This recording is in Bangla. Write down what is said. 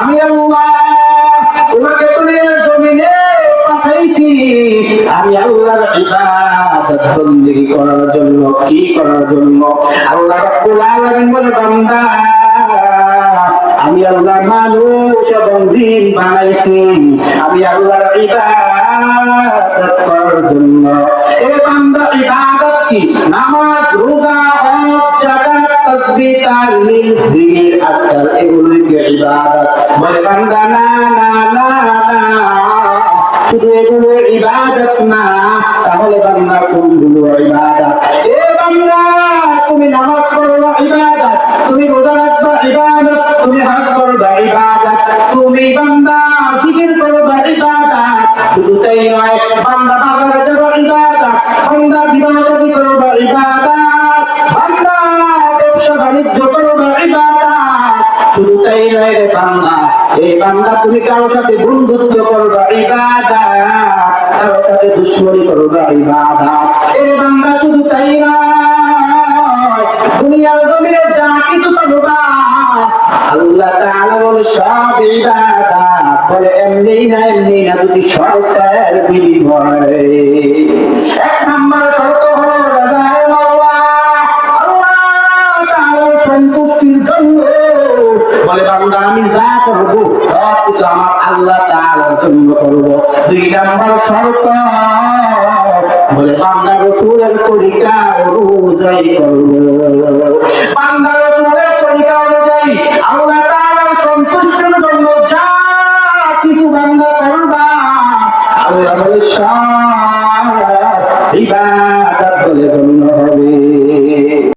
আমি আল্লাহ তোমাকে দুনিয়ার জমিনে পাঠাইছি আমি আল্লাহর ইবাদত বন্দেগী করার জন্য কি করার জন্য? আল্লাহ রাব্বুল আলামিন বলে বান্দা আমি আল্লাহ মানুষ এবং জিন বানাইছি আমি আল্লাহর ইবাদত করার জন্য। এ বান্দা ইবাদত কি? নামাজ, রোজা, হজ তাসবিহ তাহলিল বলে বান্দা না না না না শুধু এগুলো ইবাদত না তাহলে বান্দা কোনগুলো ইবাদত তুমি নামাজ পড়বা ইবাদত তুমি রোজা রাখবা ইবাদত। তুমি হজ করবা ইবাদত। তুমি বান্দা জিকির করবা ইবাদত। শুধু তাই নয়, বান্দা বাজারে যাবা ইবাদত। বাণিজ্য তাই নয় রে বান্দা কিছু করবা আল্লাহ বলে সব ইবাদত, বলে এমনি না এমনি না যদি শর্তের বিনিময়ে। বলে বান্দা আমি যা করব, সব কিছু আমার আল্লাহ তাআলার জন্য করব। দুই নাম্বার শর্ত, বলে, বান্দা রসুলের তরিকা অনুযায়ী করব। বান্দা রসুলের তরিকা অনুযায়ী আল্লাহ তাআলার সন্তুষ্টির জন্য যা কিছু বান্দা করবা, আল্লাহ বলে, সব ইবাদত বলে গণ্য হবে।